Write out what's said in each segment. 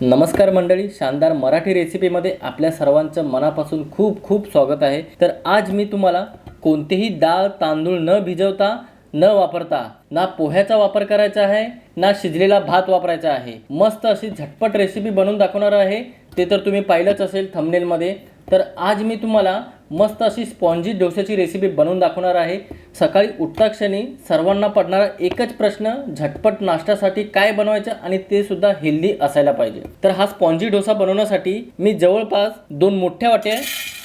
नमस्कार मंडळी शानदार मराठी रेसिपीमध्ये आपल्या सर्वांचं मनापासून खूप खूप स्वागत आहे. तर आज मी तुम्हाला कोणतेही डाळ तांदूळ न भिजवता न वापरता ना पोह्याचा वापर करायचा आहे ना शिजलेला भात वापरायचा आहे. मस्त अशी झटपट रेसिपी बनवून दाखवणार आहे. ते तर तुम्ही पाहिलंच असेल थंबनेलमध्ये तर आज मी तुम्हाला मस्त अशी स्पॉन्जी डोश्याची रेसिपी बनवून दाखवणार आहे. सकाळी उठताक्षणी सर्वांना पडणारा एकच प्रश्न झटपट नाश्त्यासाठी काय बनवायचं आणि ते सुद्धा हेल्दी असायला पाहिजे. तर हा स्पॉन्जी डोसा बनवण्यासाठी मी जवळपास दोन मोठ्या वाट्या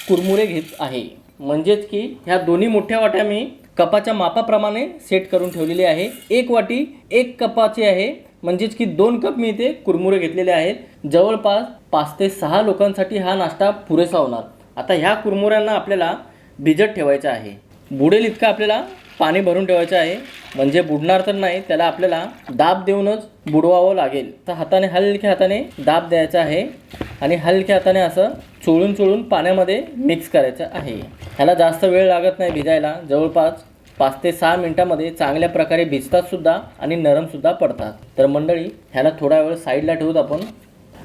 कुरमुरे घेत आहे. म्हणजेच की ह्या दोन्ही मोठ्या वाट्या मी कपाच्या मापाप्रमाणे सेट करून ठेवलेली आहे. एक वाटी एक कपाची आहे. म्हणजेच की दोन कप मी इथे कुरमुरे घेतलेले आहेत. जवळपास पाच ते सहा लोकांसाठी हा नाश्ता पुरेसा होणार. आता ह्या कुरमुऱ्यांना आपल्याला भिजत ठेवायचं आहे. बुडेल इतकं आपल्याला पाणी भरून ठेवायचं आहे. म्हणजे बुडणार तर नाही त्याला आपल्याला दाब देऊनच बुडवावं लागेल. तर हाताने हलक्या हाताने दाब द्यायचा आहे. आणि हलक्या हाताने असं चोळून चोळून पाण्यामध्ये मिक्स करायचं आहे. ह्याला जास्त वेळ लागत नाही भिजायला. जवळपास पाच ते सहा मिनटामध्ये चांगल्या प्रकारे भिजतात सुद्धा आणि नरमसुद्धा पडतात. तर मंडळी ह्याला थोडा वेळ साईडला ठेवूत आपण.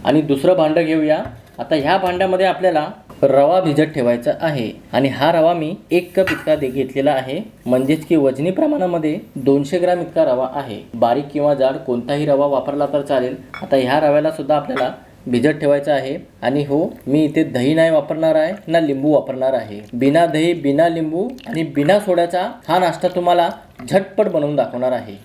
आणि दुसरं भांडं घेऊया. आता ह्या भांड्यामध्ये आपल्याला रवा भिजत ठेवायचा आहे. आणि हा रवा मी एक कप इतका घेतलेला आहे. म्हणजेच की वजनी प्रमाणामध्ये दोनशे ग्राम इतका रवा आहे. बारीक किंवा जाड कोणताही रवा वापरला तर चालेल. आता ह्या रव्याला सुद्धा आपल्याला भिजत ठेवायचं आहे. आणि हो मी इथे दही नाही वापरणार आहे ना लिंबू वापरणार आहे. बिना दही बिना लिंबू आणि बिना सोड्याचा हा नाश्ता तुम्हाला झटपट बनवून दाखवणार आहे.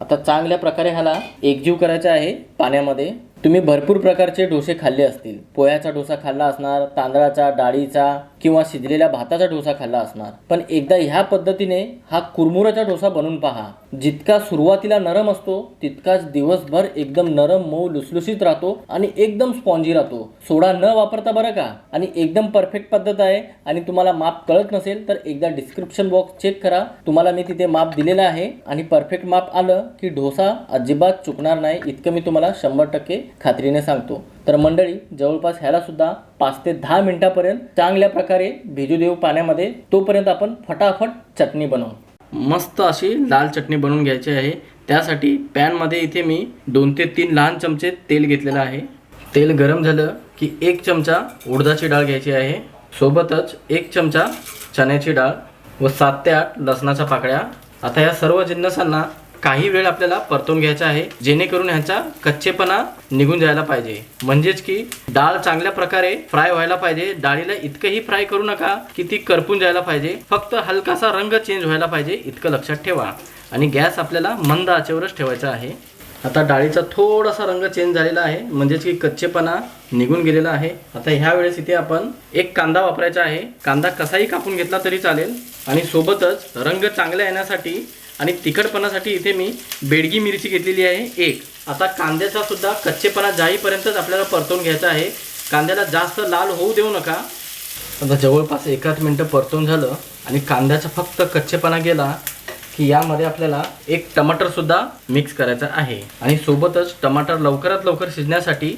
आता चांगल्या प्रकारे ह्याला एकजीव करायचा आहे पाण्यामध्ये. तुम्ही भरपूर प्रकारचे डोसे खाल्ले असतील. पोह्याचा डोसा खाल्ला असणार तांदळाचा डाळीचा किंवा शिजलेल्या भाताचा डोसा खाल्ला असणार. पण एकदा ह्या पद्धतीने हा कुरमुराचा डोसा बनवून पहा. जितका सुरुवातीला नरम असतो तितकाच दिवसभर एकदम नरम मऊ लुसलुशीत राहतो आणि एकदम स्पॉन्जी राहतो. सोडा न वापरता बरं का? आणि एकदम परफेक्ट पद्धत आहे आणि तुम्हाला माप कळत नसेल तर एकदा डिस्क्रिप्शन बॉक्स चेक करा. तुम्हाला मी तिथे माप दिलेलं आहे आणि परफेक्ट माप आलं की डोसा अजिबात चुकणार नाही इतकं मी तुम्हाला शंभर टक्के खात्रीने सांगतो. तर मंडळी जवळपास ह्याला सुद्धा पाच ते दहा मिनिटापर्यंत चांगल्या प्रकारे भिजू देऊ पाण्यामध्ये तोपर्यंत आपण फटाफट चटणी बनवू. मस्त अशी लाल चटणी बनवून घ्यायची आहे. त्यासाठी पॅनमध्ये इथे मी दोन ते तीन लहान चमचे तेल घेतलेलं आहे. तेल गरम झालं की एक चमचा उडदाची डाळ घ्यायची आहे. सोबतच एक चमचा चण्याची डाळ व सात ते आठ लसणाच्या पाकळ्या. आता या सर्व जिन्नसांना काही वेळ आपल्याला परतून घ्यायचा आहे जेणेकरून ह्याचा कच्चेपणा निघून जायला पाहिजे. म्हणजेच की डाळ चांगल्या प्रकारे फ्राय व्हायला पाहिजे डाळीला इतकंही फ्राय करू नका की ती करपून जायला पाहिजे. फक्त हलकासा रंग चेंज व्हायला पाहिजे इतकं लक्षात ठेवा. आणि गॅस आपल्याला मंद आचेवरच ठेवायचा आहे. आता डाळीचा थोडासा रंग चेंज झालेला आहे म्हणजेच की कच्चेपणा निघून गेलेला आहे. आता ह्या वेळेस इथे आपण एक कांदा वापरायचा आहे. कांदा कसाही कापून घेतला तरी चालेल. आणि सोबतच रंग चांगला येण्यासाठी आणि तिखटपणासाठी इथे मी बेडगी मिरची घेतलेली आहे एक. आता कांद्याचा सुद्धा कच्चेपणा जाईपर्यंतच आपल्याला परतवून घ्यायचा आहे. कांद्याला जास्त लाल होऊ देऊ नका. आता जवळपास एकाच मिनटं परतून झालं आणि कांद्याचा फक्त कच्चेपणा गेला की यामध्ये आपल्याला एक टमाटरसुद्धा मिक्स करायचा आहे. आणि सोबतच टमाटर लवकरात लवकर शिजण्यासाठी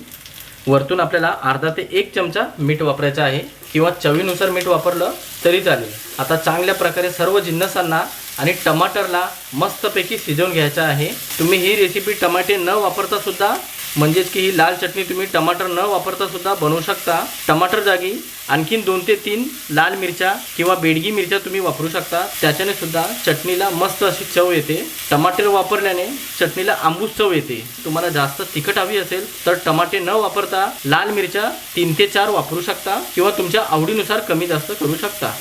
वरतून आपल्याला अर्धा ते एक चमचा मीठ वापरायचा आहे. किंवा चवीनुसार मीठ वापरलं तरी चालेल. आता चांगल्या प्रकारे सर्व जिन्नसांना आणि टमाटरला मस्तपैकी शिजवून घ्यायचं आहे. तुम्ही ही रेसिपी टमाटे न वापरता सुद्धा म्हणजेच की ही लाल चटणी तुम्ही टमाटर न वापरता सुद्धा बनवू शकता. टमाटर जागी आणखीन दोन ते तीन लाल मिरच्या किंवा बेडगी मिरच्या तुम्ही वापरू शकता. त्याच्याने सुद्धा चटणीला मस्त अशी चव येते. टमाटर वापरल्याने चटणीला आंबूस चव येते. तुम्हाला जास्त तिखट हवी असेल तर टमाटे न वापरता लाल मिरच्या तीन ते चार वापरू शकता किंवा तुमच्या आवडीनुसार कमी जास्त करू शकता.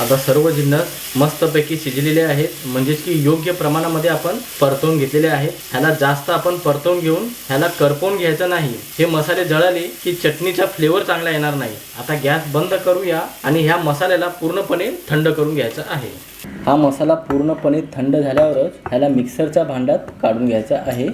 आता सर्व जिन्नस मस्तपैकी शिजलेले आहेत. म्हणजेच की योग्य प्रमाणामध्ये आपण परतवून घेतलेले आहेत. ह्याला जास्त आपण परतवून घेऊन ह्याला करपवून घ्यायचं नाही. हे मसाले जळाले की चटणीचा फ्लेवर चांगला येणार नाही. आता गॅस बंद करूया आणि ह्या मसाल्याला पूर्णपणे थंड करून घ्यायचा आहे. हा मसाला पूर्णपणे थंड झाल्यावरच ह्याला मिक्सरच्या भांड्यात काढून घ्यायचा आहे.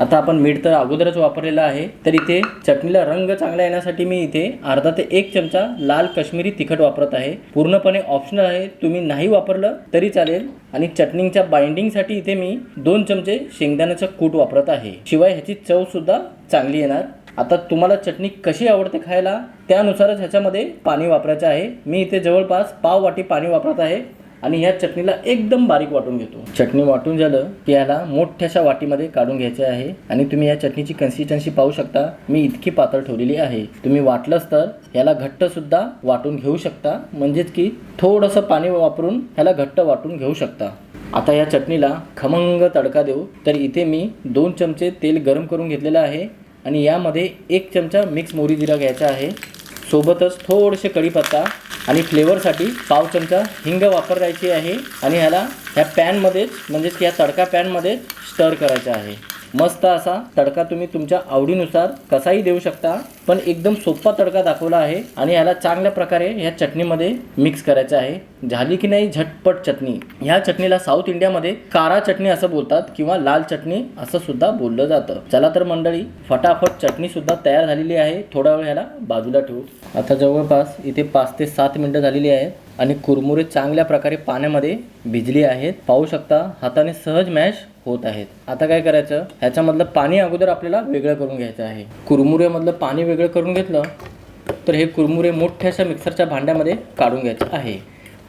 आता आपण मीठ तर अगोदरच वापरलेलं आहे तर इथे चटणीला रंग चांगला येण्यासाठी मी इथे अर्धा ते एक चमचा लाल काश्मीरी तिखट वापरत आहे. पूर्णपणे ऑप्शनल आहे तुम्ही नाही वापरलं तरी चालेल. आणि चटणीच्या बाइंडिंगसाठी इथे मी दोन चमचे शेंगदाण्याचं कूट वापरत आहे. शिवाय ह्याची चवसुद्धा चांगली येणार. आता तुम्हाला चटणी कशी आवडते खायला त्यानुसारच ह्याच्यामध्ये पाणी वापरायचं आहे. मी इथे जवळपास पाव वाटी पाणी वापरत आहे. आणि ह्या चटणीला एकदम बारीक वाटून घेतो. चटणी वाटून झालं की याला मोठ्याशा वाटीमध्ये काढून घ्यायचे आहे. आणि तुम्ही या चटणीची कन्सिस्टन्सी पाहू शकता. मी इतकी पातळ ठेवलेली आहे. तुम्ही वाटलंच तर याला घट्टसुद्धा वाटून घेऊ शकता. म्हणजेच की थोडंसं पाणी वापरून ह्याला घट्ट वाटून घेऊ शकता. आता या चटणीला खमंग तडका देऊ. तर इथे मी दोन चमचे तेल गरम करून घेतलेलं आहे. आणि यामध्ये एक चमचा मिक्स मोरी जिरा घ्यायचा आहे. सोबतच थोडेसे कढीपत्ता आणि फ्लेवरसाठी पाव चमचा हिंग वापरायची आहे. आणि ह्याला ह्या पॅनमध्येच म्हणजेच की या तडका पॅनमध्ये स्टर करायचा आहे. मस्त असा तडका तुम्ही तुमच्या आवडीनुसार कसाही देऊ शकता पण एकदम सोपा तडका दाखवला आहे आणि ह्याला चांगल्या प्रकारे ह्या चटणीमध्ये मिक्स करायचं आहे. झाली की नाही? झटपट चटणी. ह्या चटणीला साऊथ इंडियामध्ये कारा चटणी असं बोलतात किंवा लाल चटणी असं सुद्धा बोललं जातं. चला तर मंडळी फटाफट चटणी सुद्धा तयार झालेली आहे. थोडा वेळ ह्याला बाजूला ठेवू. आता जवळपास इथे पाच ते सात मिनटं झालेली आहेत. आणि कुरमुरे चांगल्या प्रकारे पाण्यामध्ये भिजली आहेत. पाहू शकता हाताने सहज मॅश होत आहेत. आता काय करायचं? ह्याच्यामधलं पाणी अगोदर आपल्याला वेगळं करून घ्यायचं आहे. कुरमुरेमधलं पाणी वेगळं करून घेतलं तर हे कुरमुरे मोठ्याशा मिक्सरच्या भांड्यामध्ये काढून घ्यायचे आहे.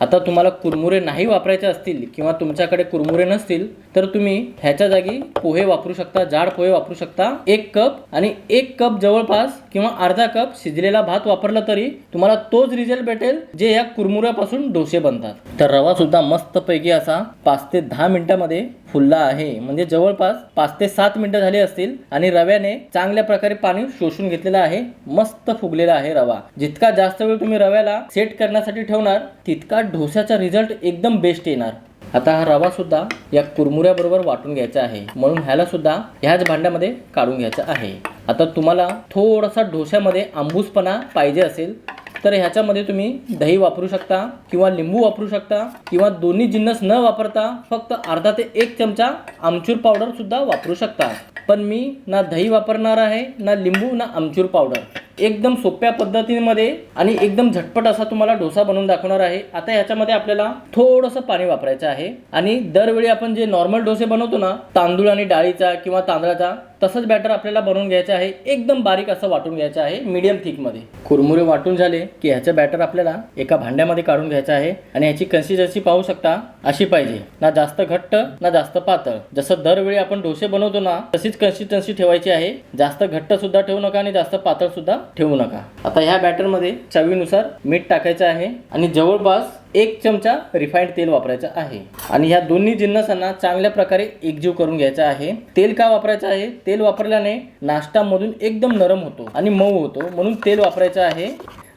आता तुम्हाला कुरमुरे नाही वापरायचे असतील किंवा तुमच्याकडे कुरमुरे नसतील तर तुम्ही ह्याच्या जागी पोहे वापरू शकता जाड पोहे वापरू शकता. एक कप आणि एक कप जवळपास किंवा अर्धा कप शिजलेला भात वापरला तरी तुम्हाला तोच रिझल्ट भेटेल जे या कुरमुऱ्यापासून डोसे बनतात. तर रवा सुद्धा मस्तपैकी असा पाच ते दहा मिनिटामध्ये फुलला आहे. म्हणजे जवळपास पाच ते सात मिनिटं झाली असतील आणि रव्याने चांगल्या प्रकारे पाणी शोषून घेतलेलं आहे. मस्त फुगलेला आहे रवा. जितका जास्त वेळ तुम्ही रव्याला सेट करण्यासाठी ठेवणार तितका ढोस्याचा रिझल्ट एकदम बेस्ट येणार. आता हा रवा सुद्धा या कुरमुऱ्याबरोबर वाटून घ्यायचा आहे. म्हणून ह्याला सुद्धा ह्याच भांड्यामध्ये काढून घ्यायचा आहे. आता तुम्हाला थोडासा ढोश्यामध्ये आंबूसपणा पाहिजे असेल तर ह्याच्यामध्ये तुम्ही दही वापरू शकता किंवा लिंबू वापरू शकता किंवा दोन्ही जिन्नस न वापरता फक्त अर्धा ते एक चमचा आमचूर पावडरसुद्धा वापरू शकता. पण मी ना दही वापरणार आहे ना लिंबू ना आमचूर पावडर. एकदम सोप्या पद्धतीमध्ये आणि एकदम झटपट असा तुम्हाला डोसा बनवून दाखवणार आहे. आता ह्याच्यामध्ये आपल्याला थोडंसं पाणी वापरायचं आहे. आणि दरवेळी आपण जे नॉर्मल डोसे बनवतो ना तांदूळ आणि डाळीचा किंवा तांदळाचा तसंच बॅटर आपल्याला बनवून घ्यायचं आहे. एकदम बारीक असं वाटून घ्यायचं आहे मीडियम थिकमध्ये कुरमुरे वाटून झाले की ह्याचं बॅटर आपल्याला एका भांड्यामध्ये काढून घ्यायचं आहे आणि ह्याची कन्सिस्टन्सी पाहू शकता अशी पाहिजे. ना जास्त घट्ट ना जास्त पातळ. जसं दरवेळी आपण डोसे बनवतो ना तशीच कन्सिस्टन्सी ठेवायची आहे. जास्त घट्ट सुद्धा ठेवू नका आणि जास्त पातळ सुद्धा ठेवू नका. आता ह्या बॅटरमध्ये चवीनुसार मीठ टाकायचं आहे आणि जवळपास एक चमचा रिफाईंड तेल वापरायचं आहे. आणि ह्या दोन्ही जिन्नसांना चांगल्या प्रकारे एकजीव करून घ्यायचा आहे. तेल का वापरायचं आहे? तेल वापरल्याने नाश्तामधून एकदम नरम होतो आणि मऊ होतो. म्हणून तेल वापरायचं आहे.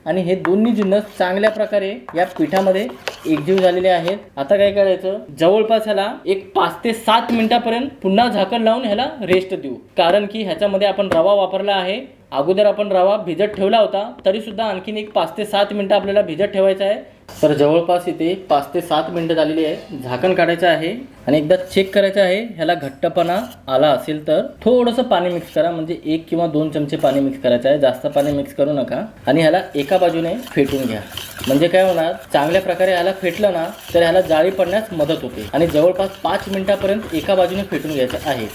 आणि हे दोन्ही जिन्नस चांगल्या प्रकारे या पिठामध्ये एकजीव झालेले आहेत. आता काय करायचं? जवळपास ह्याला एक पाच ते सात मिनिटापर्यंत पुन्हा झाकण लावून ह्याला रेस्ट देऊ. कारण की ह्याच्यामध्ये आपण रवा वापरला आहे. अगोदर आपण रवा भिजत ठेवला होता. तरी सुद्धा आणखीन एक पाच ते सात मिनिटं आपल्याला भिजत ठेवायचं आहे. तर जवळपास इथे पाच ते सात मिनटं झालेली आहे. झाकण काढायचं आहे आणि एकदा चेक करायचं आहे. ह्याला घट्टपणा आला असेल तर थोडंसं पाणी मिक्स करा. म्हणजे एक किंवा दोन चमचे पाणी मिक्स करायचं आहे. जास्त पाणी मिक्स करू नका. आणि ह्याला एका बाजूने फेटून घ्या. म्हणजे काय होणार? चांगल्या प्रकारे ह्याला फेटलं ना तर ह्याला जाळी पडण्यास मदत होते. आणि जवळपास पाच मिनटापर्यंत एका बाजूने फेटून घ्यायचं आहे.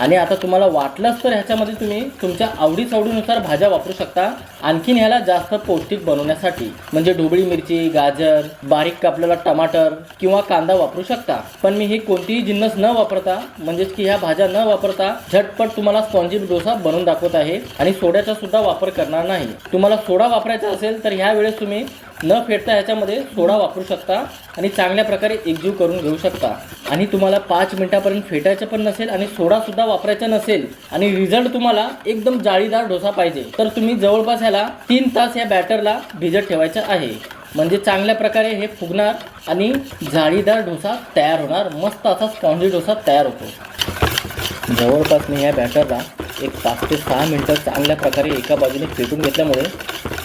आणि आता तुम्हाला वाटलंच तर ह्याच्यामध्ये तुम्ही तुमच्या आवडीसावडीनुसार भाज्या वापरू शकता. आणखीन ह्याला जास्त पौष्टिक बनवण्यासाठी म्हणजे ढोबळी मिरची गाजर बारीक कापलेला टमाटर किंवा कांदा वापरू शकता. पण मी हे कोणतीही जिन्नस न वापरता म्हणजेच की ह्या भाज्या न वापरता झटपट तुम्हाला स्पॉन्जी डोसा बनवून दाखवत आहे आणि सोड्याचा सुद्धा वापर करणार नाही. तुम्हाला सोडा वापरायचा असेल तर ह्या वेळेस तुम्ही न फेटता ह्याच्यामध्ये सोडा वापरू शकता आणि चांगल्या प्रकारे एकजीव करून घेऊ शकता. आणि तुम्हाला पाच मिनिटापर्यंत फेटायचं पण नसेल आणि सोडा सुद्धा वापरायचा नसेल आणि रिझल्ट तुम्हाला एकदम जाळीदार डोसा पाहिजे तर तुम्ही जवळपास ह्याला तीन तास या बॅटरला भिजत ठेवायचं आहे. म्हणजे चांगल्या प्रकारे हे फुगणार आणि जाळीदार डोसा तयार होणार. मस्त असा स्पॉन्जी डोसा तयार होतो. जवळपास मी ह्या बॅटरला एक पाच ते सहा मिनटं चांगल्या प्रकारे एका बाजूने फेटून घेतल्यामुळे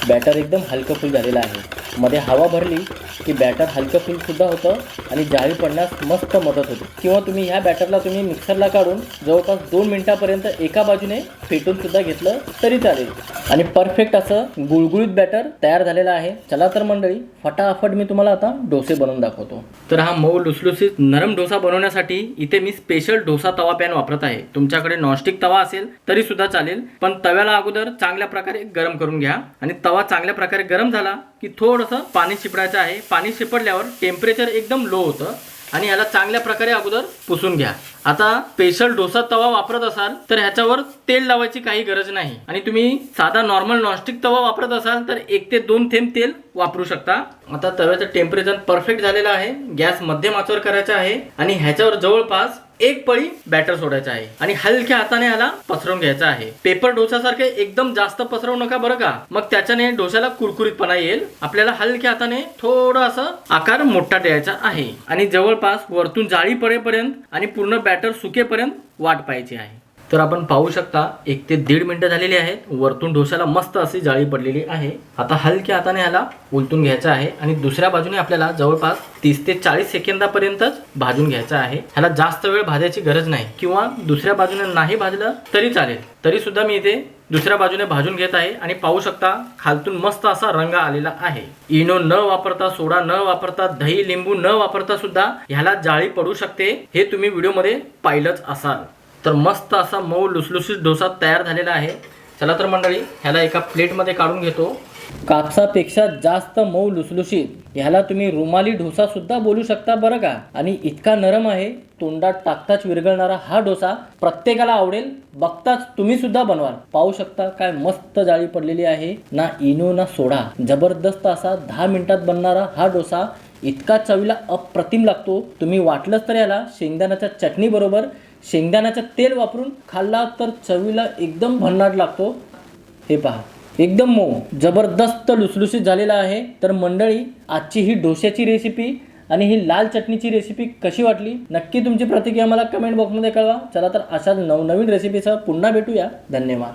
बॅटर एकदम हलकं फुल झालेलं आहे. मध्ये हवा भरली की बॅटर हलकं फीलसुद्धा होतं आणि जाळी पडण्यास मस्त मदत होते. किंवा तुम्ही ह्या बॅटरला तुम्ही मिक्सरला काढून जवळपास दोन मिनिटापर्यंत एका बाजूने फेटूनसुद्धा घेतलं तरी चालेल. आणि परफेक्ट असं गुळगुळीत बॅटर तयार झालेलं आहे. चला तर मंडळी फटाफट मी तुम्हाला आता डोसे बनवून दाखवतो. तर हा मऊ लुसलुसीत नरम डोसा बनवण्यासाठी इथे मी स्पेशल डोसा तवा पॅन वापरत आहे. तुमच्याकडे नॉनस्टिक तवा असेल तरी सुद्धा चालेल. पण तव्याला अगोदर चांगल्या प्रकारे गरम करून घ्या. आणि तवा चांगल्या प्रकारे गरम झाला की पदार्थ पाणी शिपडायचं आहे. पाणी शिपडल्यावर टेम्परेचर एकदम लो होतं. आणि ह्याला चांगल्या प्रकारे अगोदर पुसून घ्या. आता स्पेशल डोसा तवा वापरत असाल तर ह्याच्यावर तेल लावायची काही गरज नाही. आणि तुम्ही साधा नॉर्मल नॉनस्टिक तवा वापरत असाल तर एक ते दोन थेंब तेल वापरू शकता. आता तव्याचं टेम्परेचर परफेक्ट झालेलं आहे. गॅस मध्यम आचवर करायचा आहे. आणि ह्याच्यावर जवळपास एक पळी बॅटर सोडायचा आहे. आणि हलक्या हाताने याला पसरवून घ्यायचा आहे. पेपर डोसासारखे एकदम जास्त पसरवू नका बरं का. मग त्याच्याने डोशाला कुरकुरीतपणा येईल. आपल्याला हलक्या हाताने थोडं असं आकार मोठा द्यायचा आहे. आणि जवळपास वरतून जाळी पडेपर्यंत आणि पूर्ण बॅटर सुकेपर्यंत वाट पाहायची आहे. तर आपण पाहू शकता एक ते दीड मिनटं झालेली आहेत. वरतून डोशाला मस्त अशी जाळी पडलेली आहे. आता हलक्या हाताने ह्याला उलटून घ्यायचं आहे आणि दुसऱ्या बाजूने आपल्याला जवळपास तीस ते चाळीस सेकंदापर्यंतच भाजून घ्यायचं आहे. ह्याला जास्त वेळ भाजायची गरज नाही किंवा दुसऱ्या बाजूने नाही भाजलं तरी चालेल. तरी सुद्धा मी इथे दुसऱ्या बाजूने भाजून घेत आहे आणि पाहू शकता खालतून मस्त असा रंग आलेला आहे. इनो न वापरता सोडा न वापरता दही लिंबू न वापरता सुद्धा ह्याला जाळी पडू शकते हे तुम्ही व्हिडिओमध्ये पाहिलंच असाल. तर मस्त असा मऊ लुसलुसीत डोसा तयार झालेला आहे. चला तर मंडळी ह्याला एका प्लेटमध्ये काढून घेतो. कापसापेक्षा जास्त मऊ लुसलुशीत ह्याला तुम्ही रुमाली डोसा सुद्धा बोलू शकता बरं का? आणि इतका नरम आहे तोंडात टाकताच विरघळणारा हा डोसा प्रत्येकाला आवडेल. बघताच तुम्ही सुद्धा बनवाल. पाहू शकता काय मस्त जाळी पडलेली आहे. ना इनो ना सोडा. जबरदस्त असा दहा मिनिटात बनणारा हा डोसा इतका चवीला अप्रतिम लागतो. तुम्ही वाटलंच तर याला शेंगदाण्याच्या चटणी बरोबर शेंगदाण्याचं तेल वापरून खाल्ला तर चवीला एकदम भन्नाट लागतो. हे पहा. एकदम मऊ जबरदस्त लुसलुसीत झालेला आहे. तर मंडळी आजची ही डोश्याची रेसिपी आणि ही लाल चटणीची रेसिपी कशी वाटली? नक्की तुमची प्रतिक्रिया मला कमेंट बॉक्समध्ये कळवा. चला तर अशाच नवनवीन रेसिपीसह पुन्हा भेटूया. धन्यवाद.